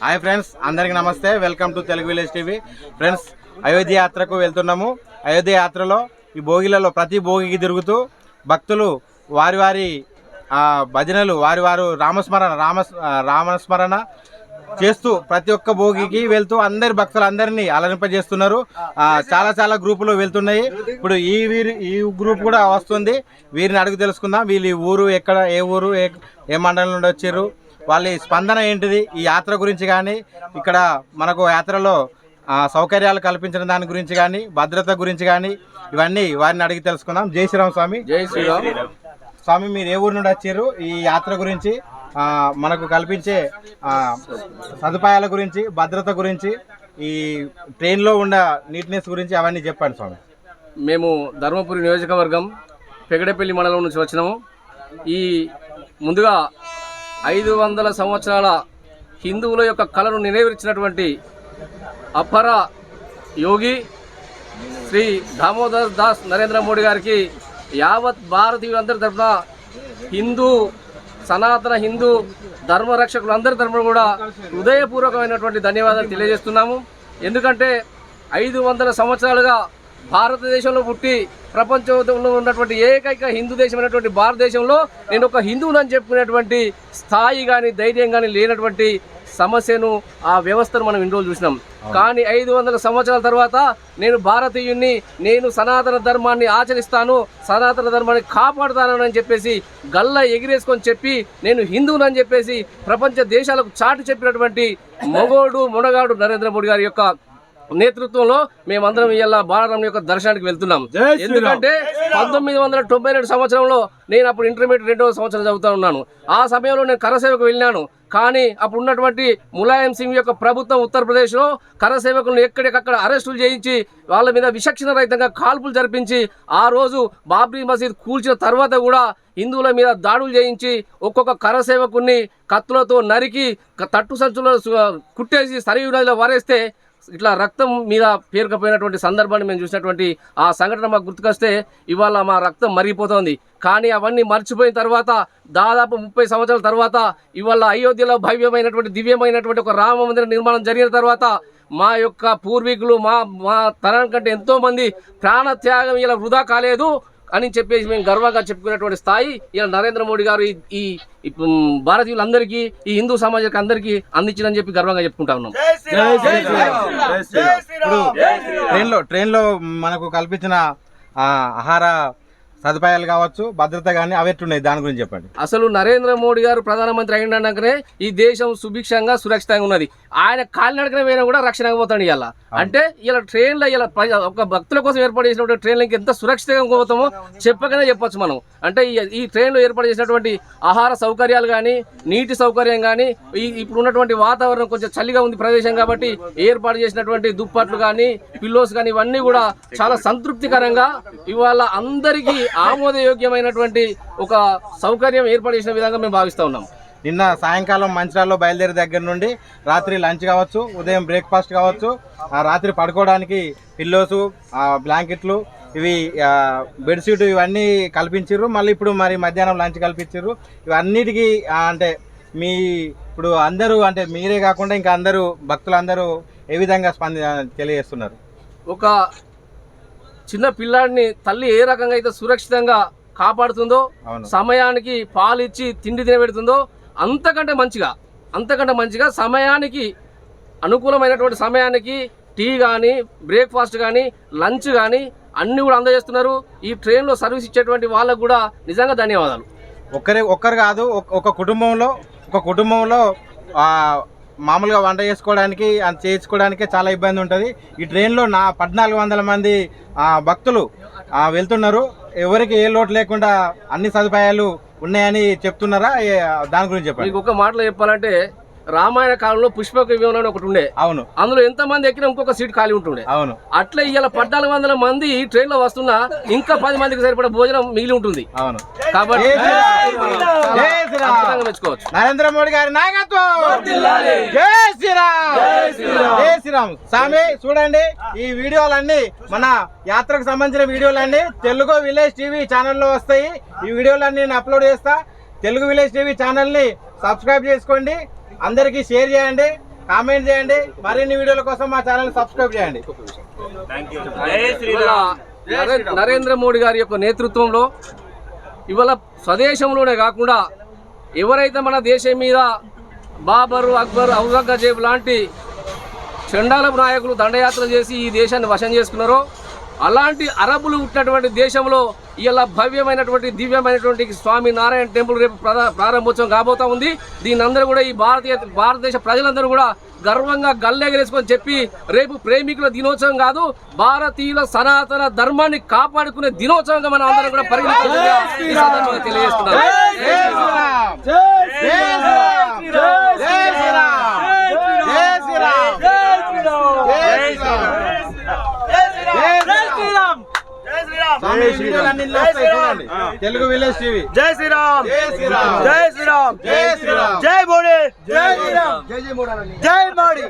Hi friends అందరికీ నమస్తే. Welcome to Telugu village TV. Friends Ayodhya యాత్రకు వెళ్తున్నాము. అయోధ్య యాత్రలో ఈ భోగిలలో ప్రతి భోగికి తిరుగుతూ భక్తులు వారి వారి భజనలు వారి వారు రామస్మరణ రామ రామస్మరణ చేస్తూ ప్రతి ఒక్క భోగికి వెళ్తూ అందరి భక్తులు అందరినీ అలరింపజేస్తున్నారు చాలా చాలా గ్రూపులు వెళ్తున్నాయి. ఇప్పుడు ఈ వీరి ఈ గ్రూప్ కూడా వస్తుంది. వీరిని అడుగు తెలుసుకుందాం. వీళ్ళు ఊరు ఎక్కడ ఏ ఊరు ఏ ఏ మండలం నుండి వచ్చారు? వాళ్ళ స్పందన ఏంటిది? ఈ యాత్ర గురించి కానీ ఇక్కడ మనకు యాత్రలో ఆ, సౌకర్యాలు కల్పించిన దాని గురించి కానీ భద్రత గురించి కానీ ఇవన్నీ వారిని అడిగి తెలుసుకుందాం. జై శ్రీరామ్ స్వామి. జై శ్రీరామ్. స్వామి మీరు ఏ ఊరు నుండి వచ్చారు? ఈ యాత్ర గురించి ఆ, మనకు కల్పించే ఆ, సదుపాయాల గురించి భద్రత గురించి ఈ ట్రైన్లో ఉన్న నీట్నెస్ గురించి అవన్నీ చెప్పండి స్వామి. మేము ధర్మపురి నియోజకవర్గం పెగడపల్లి మండలం నుంచి వచ్చినాము. ఈ ముందుగా ఐదు వందల సంవత్సరాల హిందువుల యొక్క కళను నెరవేర్చినటువంటి అపర యోగి శ్రీ దామోదర్ దాస్ నరేంద్ర మోడీ గారికి యావత్ భారతీయులందరి తరఫున హిందూ సనాతన హిందూ ధర్మరక్షకులందరి తరఫున కూడా హృదయపూర్వకమైనటువంటి ధన్యవాదాలు తెలియజేస్తున్నాము. ఎందుకంటే ఐదు వందల సంవత్సరాలుగా భారతదేశంలో పుట్టి ప్రపంచంలో ఉన్నటువంటి ఏకైక హిందూ దేశమైనటువంటి భారతదేశంలో నేను ఒక హిందువునని చెప్పుకునేటువంటి స్థాయి కానీ ధైర్యం కానీ లేనటువంటి సమస్యను ఆ వ్యవస్థను మనం ఇన్ని రోజులు చూసినాం. కానీ ఐదు వందల సంవత్సరాల తర్వాత నేను భారతీయుణ్ణి నేను సనాతన ధర్మాన్ని ఆచరిస్తాను సనాతన ధర్మాన్ని కాపాడుతాను అని చెప్పేసి గల్ల ఎగిరేసుకొని చెప్పి నేను హిందువునని చెప్పేసి ప్రపంచ దేశాలకు చాటి చెప్పినటువంటి మొగోడు మునగాడు నరేంద్ర మోడీ గారి యొక్క నేతృత్వంలో మేమందరం ఇవాళ బాలరాం యొక్క దర్శనానికి వెళ్తున్నాం. ఎందుకంటే పంతొమ్మిది వందల తొంభై రెండు సంవత్సరంలో నేను అప్పుడు ఇంటర్మీడియట్ రెండవ సంవత్సరం చదువుతా ఉన్నాను. ఆ సమయంలో నేను కరసేవకు వెళ్ళినాను. కానీ అప్పుడు ఉన్నటువంటి ములాయం సింగ్ యొక్క ప్రభుత్వం ఉత్తరప్రదేశ్లో కరసేవకులను ఎక్కడికక్కడ అరెస్టులు చేయించి వాళ్ళ మీద విచక్షణ రహితంగా కాల్పులు జరిపించి ఆ రోజు బాబ్రీ మసీద్ కూల్చిన తర్వాత కూడా హిందువుల మీద దాడులు చేయించి ఒక్కొక్క కరసేవకుని కత్తులతో నరికి తట్టు సంచులో సు- కుట్టేసి సరియు నదిలో వారేస్తే ఇట్లా రక్తం మీద పేరుకపోయినటువంటి సందర్భాన్ని మేము చూసినటువంటి ఆ సంఘటన మాకు గుర్తుకొస్తే ఇవాళ మా రక్తం మరిగిపోతోంది. కానీ అవన్నీ మర్చిపోయిన తర్వాత దాదాపు ముప్పై సంవత్సరాల తర్వాత ఇవాళ అయోధ్యలో భవ్యమైనటువంటి దివ్యమైనటువంటి ఒక రామ మందిర నిర్మాణం జరిగిన తర్వాత మా యొక్క పూర్వీకులు మా మా తరం కంటే ఎంతోమంది ప్రాణ త్యాగం ఇలా వృధా కాలేదు. అని చెప్పేసి మేము గర్వంగా చెప్పుకునేటువంటి స్థాయి ఇలా నరేంద్ర మోడీ గారు ఈ- భారతీయులందరికీ ఈ హిందూ సమాజానికి అందరికీ అందించిందని చెప్పి గర్వంగా చెప్పుకుంటా ఉన్నాం. ఇప్పుడు ట్రైన్లో ట్రైన్లో మనకు కల్పించిన ఆహార సదుపాయాలు కావచ్చు భద్రత కానీ అవి ఎట్లున్నాయి దాని గురించి చెప్పండి. అసలు నరేంద్ర మోడీ గారు ప్రధానమంత్రి అయినాకనే ఈ దేశం సుభిక్షంగా సురక్షితంగా ఉన్నది. ఆయన కాలినడకనే పోయినా కూడా రక్షణ పోతాడు ఇలా అంటే ఇలా ట్రైన్లో ఇలా ఒక భక్తుల కోసం ఏర్పాటు చేసినటువంటి ట్రైన్లకి ఎంత సురక్షితంగా పోతామో చెప్పకనే చెప్పొచ్చు మనం. అంటే ఈ- ట్రైన్లో ఏర్పాటు చేసినటువంటి ఆహార సౌకర్యాలు కానీ నీటి సౌకర్యం కానీ ఈ ఇప్పుడు ఉన్నటువంటి వాతావరణం కొంచెం చలిగా ఉంది ప్రదేశం కాబట్టి ఏర్పాటు చేసినటువంటి దుప్పట్లు కానీ పిల్లోస్ కానీ ఇవన్నీ కూడా చాలా సంతృప్తికరంగా ఇవాళ అందరికీ ఆమోదయోగ్యమైనటువంటి ఒక సౌకర్యం ఏర్పాటు చేసిన విధంగా మేము భావిస్తా ఉన్నాం. నిన్న సాయంకాలం మంచిరాల్లో బయలుదేరే దగ్గర నుండి రాత్రి లంచ్ కావచ్చు ఉదయం బ్రేక్ఫాస్ట్ కావచ్చు ఆ రాత్రి పడుకోవడానికి పిల్లోసు బ్లాంకెట్లు ఇవి బెడ్షీట్ ఇవన్నీ కల్పించారు మళ్ళీ ఇప్పుడు మరి మధ్యాహ్నం లంచ్ కల్పించారు ఇవన్నిటికీ అంటే మీ ఇప్పుడు అందరూ అంటే మీరే కాకుండా ఇంకా అందరూ భక్తులందరూ ఏ విధంగా స్పంది తెలియజేస్తున్నారు? ఒక చిన్న పిల్లాడిని తల్లి ఏ రకంగా అయితే సురక్షితంగా కాపాడుతుందో సమయానికి పాలిచ్చి తిండి తినబెడుతుందో అంతకంటే మంచిగా అంతకంటే మంచిగా సమయానికి అనుకూలమైనటువంటి సమయానికి టీ కానీ బ్రేక్ఫాస్ట్ కానీ లంచ్ కానీ అన్నీ కూడా అందజేస్తున్నారు. ఈ ట్రైన్లో సర్వీస్ ఇచ్చేటువంటి వాళ్ళకు కూడా నిజంగా ధన్యవాదాలు. ఒక్కరే ఒక్కరు కాదు ఒక- కుటుంబంలో ఒక కుటుంబంలో మామూలుగా వంట చేసుకోవడానికి అది చేయించుకోవడానికి చాలా ఇబ్బంది ఉంటుంది. ఈ ట్రైన్లో నా పద్నాలుగు వందల మంది భక్తులు వెళ్తున్నారు. ఎవరికి ఏ లోటు లేకుండా అన్ని సదుపాయాలు ఉన్నాయని చెప్తున్నారా? దాని గురించి చెప్పండి. ఒక మాటలో చెప్పాలంటే రామాయణ కాలంలో పుష్పక విమానం అని ఒకటి ఉండే. అవును. అందులో ఎంతమంది ఎక్కినా ఇంకొక సీట్ ఖాళీ ఉంటుండే. అవును. అట్లా ఇవాళ పద్నాలుగు వందల మంది ట్రైన్లో వస్తున్నా ఇంకా పది మందికి సరిపడా భోజనం మిగిలి ఉంటుంది. అవును. కాబట్టి మెచ్చుకోవచ్చు. నరేంద్ర మోడీ గారి నాయకత్వం. జై శ్రీరామ్. జై శ్రీరామ్. స్వామి చూడండి ఈ వీడియోలన్నీ మన యాత్రకు సంబంధించిన వీడియోలన్నీ తెలుగు విలేజ్ టీవీ ఛానల్లో వస్తాయి. ఈ వీడియోలన్నీ నేను అప్లోడ్ చేస్తా. తెలుగు విలేజ్ టీవీ ఛానల్ని సబ్స్క్రైబ్ చేసుకోండి. అందరికీ షేర్ చేయండి కామెంట్ చేయండి మరిన్ని వీడియోల కోసం మా ఛానల్ సబ్స్క్రైబ్ చేయండి. నరేంద్ర మోడీ గారి యొక్క నేతృత్వంలో ఇవాళ స్వదేశంలోనే కాకుండా ఎవరైతే మన దేశం మీద బాబరు అక్బర్ ఔరంగజేబ్ లాంటి చండాలపు నాయకులు దండయాత్ర చేసి ఈ దేశాన్ని వశం చేసుకున్నారో అలాంటి అరబులు ఉన్నటువంటి దేశంలో ఇలా భవ్యమైనటువంటి దివ్యమైనటువంటి స్వామి నారాయణ టెంపుల్ రేపు ప్రారంభోత్సవం కాబోతా ఉంది. దీని అందరూ కూడా ఈ భారతీయ భారతదేశ ప్రజలందరూ కూడా గర్వంగా గల్లెగరేసుకొని చెప్పి రేపు ప్రేమికుల దినోత్సవం కాదు భారతీయుల సనాతన ధర్మాన్ని కాపాడుకునే దినోత్సవంగా మనం అందరం కూడా పరిగణించాలి తెలియజేస్తున్నాం సందర్భంగా తెలియజేస్తున్నాను జై శ్రీరామ్ జై శ్రీరామ్ జై శ్రీరామ్ జై శ్రీరామ్ జై శ్రీరామ్ వస్తాయి చూడండి. Telugu village TV. జై శ్రీరామ్. జై శ్రీరామ్. జై శ్రీరామ్. జై శ్రీరామ్. జై మోడీ. జై శ్రీరామ్. జై మోడీ.